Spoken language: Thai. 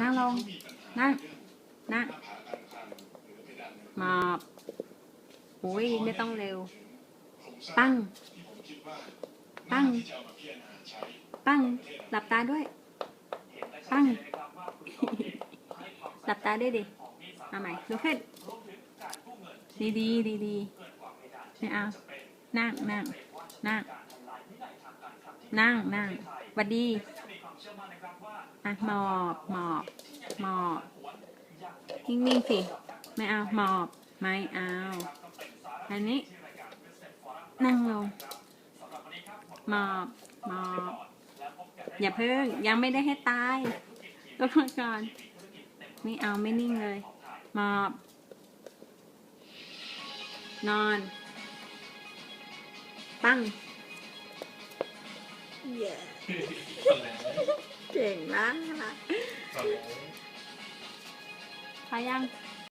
นั่งลง นั่ง นั่งหมอบอุ้ยไม่ต้องเร็วปั้งปั้งปั้ง หลับตาด้วยปั้ง หลับตาด้วยดิเอาใหม่ลุกขึ้นดีดีดีดีๆไม่เอา นั่งนั่งนั่งนั่งนั่งหวัดดี อะหมอบหมอบหมอบนิ่งๆสิ ไม่เอาหมอบ ไม่เอา อันนี้ นั่งลงหมอบหมอบอย่าเพิ่ง ยังไม่ได้ให้ตายก็มาก่อน ไม่เอาไม่นิ่งเลยหมอบ นอน ตั้งเย้เก่งมากพอยังเ